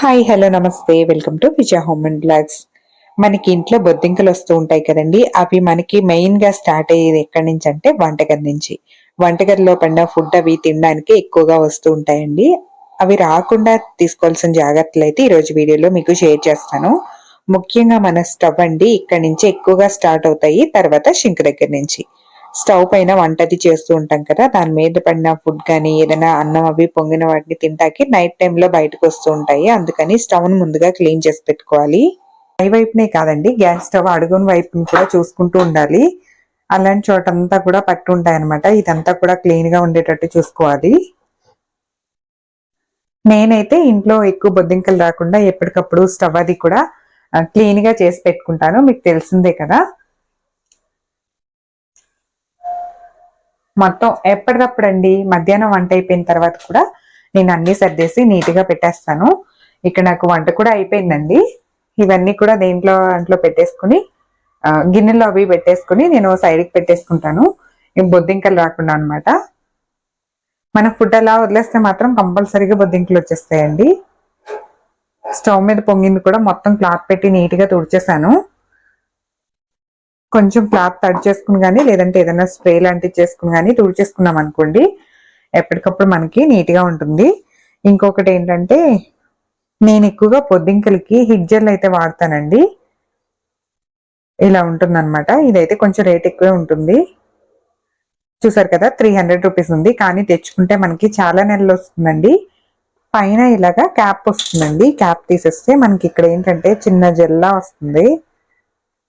Hi hello నమస్తే. Welcome to Vijaya home and blogs. మనకి ఇంట్లో బొద్దింకలు వస్తూ ఉంటాయి కదండి. అవి మనకి మెయిన్గా స్టార్ట్ అయ్యేది ఎక్కడి నుంచి అంటే వంటగది నుంచి. వంటగదిలో పడిన ఫుడ్ అవి తినడానికి ఎక్కువగా వస్తూ ఉంటాయండి. అవి రాకుండా తీసుకోవాల్సిన జాగ్రత్తలు అయితే ఈ రోజు వీడియోలో మీకు షేర్ చేస్తాను. ముఖ్యంగా మన స్టవ్ అండి ఇక్కడి నుంచి ఎక్కువగా స్టార్ట్ అవుతాయి తర్వాత షింక్ దగ్గర నుంచి. స్టవ్ పైన వంట అది చేస్తూ ఉంటాం కదా దాని మీద పడిన ఫుడ్ కానీ ఏదైనా అన్నం అవి పొంగిన వాటిని తింటాకి నైట్ టైంలో బయటకు వస్తూ ఉంటాయి. అందుకని స్టవ్ను ముందుగా క్లీన్ చేసి పెట్టుకోవాలి. పై వైపునే కాదండి గ్యాస్ స్టవ్ అడుగుని వైపుని కూడా చూసుకుంటూ ఉండాలి. అలాంటి చోటంతా కూడా పట్టు ఉంటాయి అనమాట ఇదంతా కూడా క్లీన్గా ఉండేటట్టు చూసుకోవాలి. నేనైతే ఇంట్లో ఎక్కువ బొద్దింకలు రాకుండా ఎప్పటికప్పుడు స్టవ్ అది కూడా క్లీన్గా చేసి పెట్టుకుంటాను. మీకు తెలిసిందే కదా. మొత్తం ఎప్పటికప్పుడు అండి మధ్యాహ్నం వంట అయిపోయిన తర్వాత కూడా నేను అన్ని సర్దేసి నీట్గా పెట్టేస్తాను. ఇక్కడ నాకు వంట కూడా అయిపోయిందండి. ఇవన్నీ కూడా దేంట్లో దాంట్లో పెట్టేసుకుని గిన్నెలో అవి పెట్టేసుకుని నేను సైడ్కి పెట్టేసుకుంటాను. బొద్దింకలు రాకుండా అనమాట మన ఫుడ్ అలా వదిలేస్తే మాత్రం కంపల్సరీగా బొద్దింకలు వచ్చేస్తాయండి. స్టవ్ మీద పొంగింది కూడా మొత్తం క్లాత్ పెట్టి నీట్గా తుడిచేసాను. కొంచెం క్లాత్ తడి చేసుకుని కానీ లేదంటే ఏదైనా స్ప్రే లాంటివి చేసుకుని కానీ చేసుకున్నాం అనుకోండి ఎప్పటికప్పుడు మనకి నీట్గా ఉంటుంది. ఇంకొకటి ఏంటంటే నేను ఎక్కువగా పొద్దింకలకి హిజ్జర్లు అయితే వాడతానండి. ఇలా ఉంటుందన్నమాట. ఇదైతే కొంచెం రేట్ ఎక్కువే ఉంటుంది. చూసారు కదా త్రీ హండ్రెడ్ రూపీస్ ఉంది. కానీ తెచ్చుకుంటే మనకి చాలా నెలలు వస్తుందండి. పైన ఇలాగా క్యాప్ వస్తుందండి. క్యాప్ తీసేస్తే మనకి ఇక్కడ ఏంటంటే చిన్న జెల్లా వస్తుంది.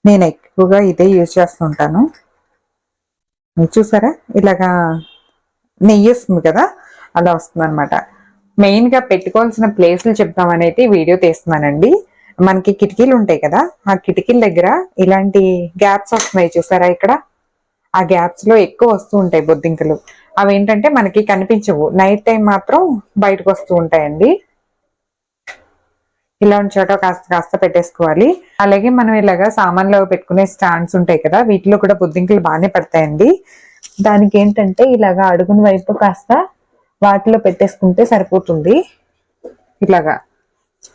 నేను ఎక్కువగా ఇదే యూజ్ చేస్తుంటాను. చూసారా? ఇలాగా నెయ్యి వస్తుంది కదా? అలా వస్తుంది అనమాట మెయిన్గా పెట్టుకోవాల్సిన ప్లేసులు చెప్తామనేది వీడియో తీస్తున్నానండి. మనకి కిటికీలు ఉంటాయి కదా? ఆ కిటికీల దగ్గర ఇలాంటి గ్యాప్స్ వస్తున్నాయి చూసారా ఇక్కడ? ఆ గ్యాప్స్లో ఎక్కువ వస్తూ ఉంటాయి బొద్దింకలు. అవి ఏంటంటే మనకి కనిపించవు. నైట్ టైం మాత్రం బయటకు వస్తూ ఉంటాయండి. ఇలా చోట కాస్త కాస్త పెట్టేసుకోవాలి. అలాగే మనం ఇలాగా సామాన్లో పెట్టుకునే స్టాండ్స్ ఉంటాయి కదా వీటిలో కూడా బొద్దింకలు బాగానే పడతాయండి. దానికి ఏంటంటే ఇలాగా అడుగుని వైపు కాస్త వాటిలో పెట్టేసుకుంటే సరిపోతుంది. ఇలాగా.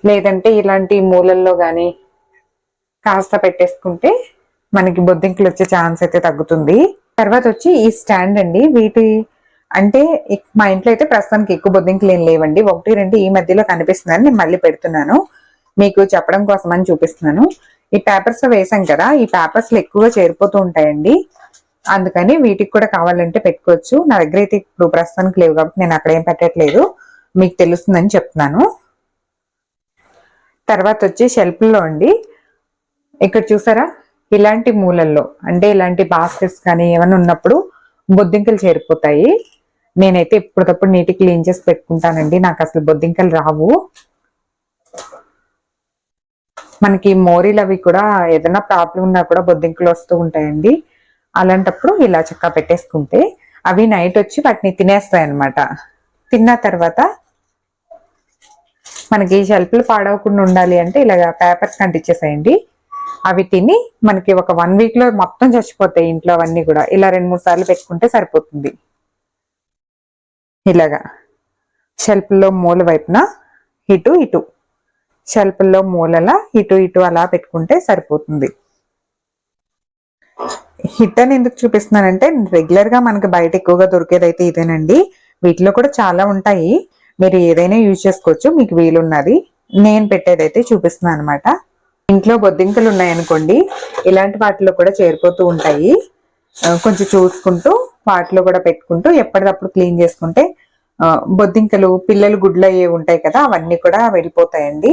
లేదంటే ఇలాంటి మూలల్లో కానీ కాస్త పెట్టేసుకుంటే మనకి బొద్దింకలు వచ్చే ఛాన్స్ అయితే తగ్గుతుంది. తర్వాత వచ్చి ఈ స్టాండ్ అండి. వీటి అంటే మా ఇంట్లో అయితే ప్రస్తుతానికి ఎక్కువ బొద్దింకలు ఏం లేవండి. ఒకటి రెండు ఈ మధ్యలో కనిపిస్తుందని నేను మళ్ళీ పెడుతున్నాను. మీకు చెప్పడం కోసం అని చూపిస్తున్నాను. ఈ పేపర్స్ వేసాం కదా ఈ పేపర్స్లో ఎక్కువగా చేరిపోతూ ఉంటాయండి. అందుకని వీటికి కూడా కావాలంటే పెట్టుకోవచ్చు. నా దగ్గర అయితే ఇప్పుడు ప్రస్తుతానికి లేవు కాబట్టి నేను అక్కడ ఏం పెట్టట్లేదు. మీకు తెలుస్తుందని చెప్తున్నాను. తర్వాత వచ్చి షెల్ఫ్లో అండి. ఇక్కడ చూసారా? ఇలాంటి మూలల్లో అంటే ఇలాంటి బాస్కెట్స్ కానీ ఏమైనా ఉన్నప్పుడు బొద్దింకలు చేరిపోతాయి. నేనైతే ఎప్పటికప్పుడు నీటి క్లీన్ చేసి పెట్టుకుంటానండి. నాకు అసలు బొద్దింకలు రావు. మనకి మోరీలు అవి కూడా ఏదైనా ప్రాబ్లం ఉన్నా కూడా బొద్దింకలు వస్తూ ఉంటాయండి. అలాంటప్పుడు ఇలా చక్క పెట్టేసుకుంటే అవి నైట్ వచ్చి వాటిని తినేస్తాయి అనమాట తిన్న తర్వాత మనకి షెల్ఫ్లు పాడవకుండా ఉండాలి అంటే ఇలాగ పేపర్స్ కంటిచ్చేసేయండి అవి తిని మనకి ఒక వన్ వీక్లో మొత్తం చచ్చిపోతాయి ఇంట్లో అవన్నీ కూడా. ఇలా రెండు మూడు సార్లు పెట్టుకుంటే సరిపోతుంది. ఇలాగా. షెల్ఫ్లో మూల వైపున ఇటు ఇటు. షెల్ఫ్లో మూలలా ఇటు ఇటు అలా పెట్టుకుంటే సరిపోతుంది. హిట్ అని ఎందుకు చూపిస్తున్నానంటే రెగ్యులర్గా మనకి బయట ఎక్కువగా దొరికేది అయితే ఇదేనండి. వీటిలో కూడా చాలా ఉంటాయి. మీరు ఏదైనా యూజ్ చేసుకోవచ్చు. మీకు వీలున్నది. నేను పెట్టేదైతే చూపిస్తున్నాను అనమాట ఇంట్లో బొద్దింకలు ఉన్నాయనుకోండి ఇలాంటి వాటిలో కూడా చేరిపోతూ ఉంటాయి. కొంచెం చూసుకుంటూ వాటిలో కూడా పెట్టుకుంటూ ఎప్పటికప్పుడు క్లీన్ చేసుకుంటే బొద్దింకలు పిల్లలు గుడ్లు అయ్యే ఉంటాయి కదా అవన్నీ కూడా వెళ్ళిపోతాయండి.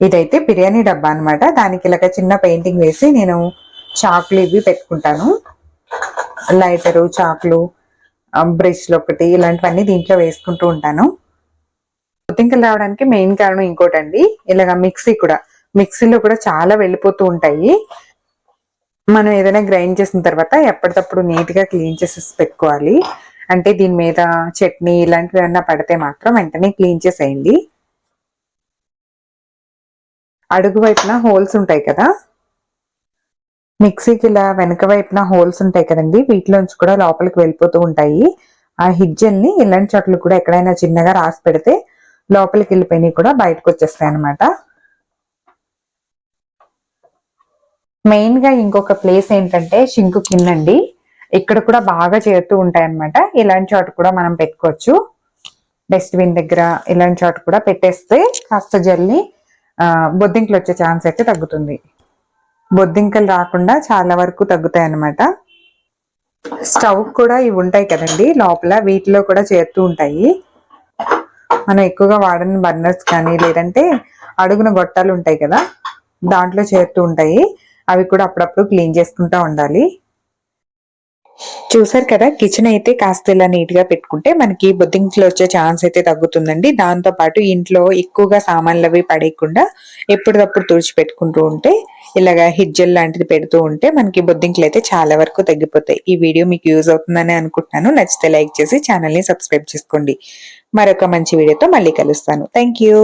ఇదైతే బిర్యానీ డబ్బా అనమాట దానికి ఇలాగ చిన్న పెయింటింగ్ వేసి నేను చాకులు ఇవి పెట్టుకుంటాను. లైటరు చాకులు బ్రష్లు ఒకటి ఇలాంటివన్నీ దీంట్లో వేసుకుంటూ ఉంటాను. బొద్దింకలు రావడానికి మెయిన్ కారణం ఇంకోటండి. ఇలాగ మిక్సీ కూడా మిక్సీలో కూడా చాలా వెళ్ళిపోతూ ఉంటాయి. మనం ఏదైనా గ్రైండ్ చేసిన తర్వాత ఎప్పటికప్పుడు నీట్గా క్లీన్ చేసేసి పెట్టుకోవాలి. అంటే దీని మీద చట్నీ ఇలాంటివి ఏమన్నా పడితే మాత్రం వెంటనే క్లీన్ చేసేయండి. అడుగు వైపున హోల్స్ ఉంటాయి కదా? మిక్సీకి ఇలా వెనక వైపున హోల్స్ ఉంటాయి కదండి. వీటిలోంచి కూడా లోపలికి వెళ్ళిపోతూ ఉంటాయి. ఆ హిజ్జల్ని ఇలాంటి చోట్ల కూడా ఎక్కడైనా చిన్నగా రాసి పెడితే లోపలికి వెళ్ళిపోయినవి కూడా బయటకు వచ్చేస్తాయి అన్నమాట మెయిన్గా ఇంకొక ప్లేస్ ఏంటంటే షింకు కిందండి ఇక్కడ కూడా బాగా చేరుతూ ఉంటాయి అన్నమాట ఇలాంటి చోట కూడా మనం పెట్టుకోవచ్చు. డస్ట్బిన్ దగ్గర ఇలాంటి చోట కూడా పెట్టేస్తే కాస్త జల్లి బొద్దింకలు వచ్చే ఛాన్స్ అయితే తగ్గుతుంది. బొద్దింకలు రాకుండా చాలా వరకు తగ్గుతాయి అన్నమాట స్టవ్ కూడా ఇవి ఉంటాయి కదండి లోపల వీటిలో కూడా చేరుతూ ఉంటాయి. మనం ఎక్కువగా వాడని బర్నర్స్ కానీ లేదంటే అడుగున గొట్టాలు ఉంటాయి కదా దాంట్లో చేరుతూ ఉంటాయి. అవి కూడా అప్పుడప్పుడు క్లీన్ చేసుకుంటా ఉండాలి. చూసారు కదా కిచెన్ అయితే కాస్త ఇలా నీట్గా పెట్టుకుంటే మనకి బొద్దింకలు వచ్చే ఛాన్స్ అయితే తగ్గుతుందండి. దాంతో పాటు ఇంట్లో ఎక్కువగా సామాన్లు అవి పడేయకుండా ఎప్పటికప్పుడు తుడిచి పెట్టుకుంటూ ఉంటే ఇలాగా హిజ్జల్ లాంటిది పెడుతూ ఉంటే మనకి బొద్దింకలు అయితే చాలా వరకు తగ్గిపోతాయి. ఈ వీడియో మీకు యూజ్ అవుతుందని అనుకుంటున్నాను. నచ్చితే లైక్ చేసి ఛానల్ని సబ్స్క్రైబ్ చేసుకోండి. మరొక మంచి వీడియోతో మళ్ళీ కలుస్తాను. Thank you